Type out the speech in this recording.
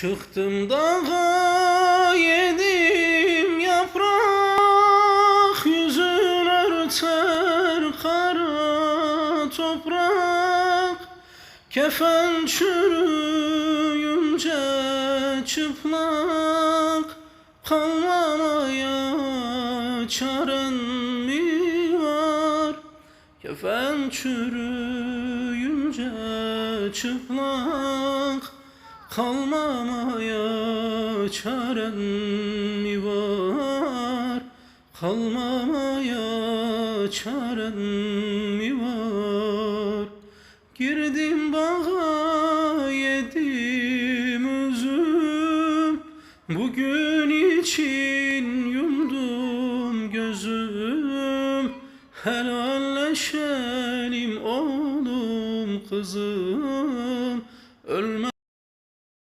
Çıktım dağa yedim yaprak Yüzün örter kara toprak. Kefen çürüyünce çıplak Kalmamaya çaren mi var? Kefen çürüyünce çıplak Kalmamaya çaren mi var? Kalmamaya çaren mi var? Girdim bağa yedim üzüm. Bugün için yumdum gözüm. Helalleşelim oğlum kızım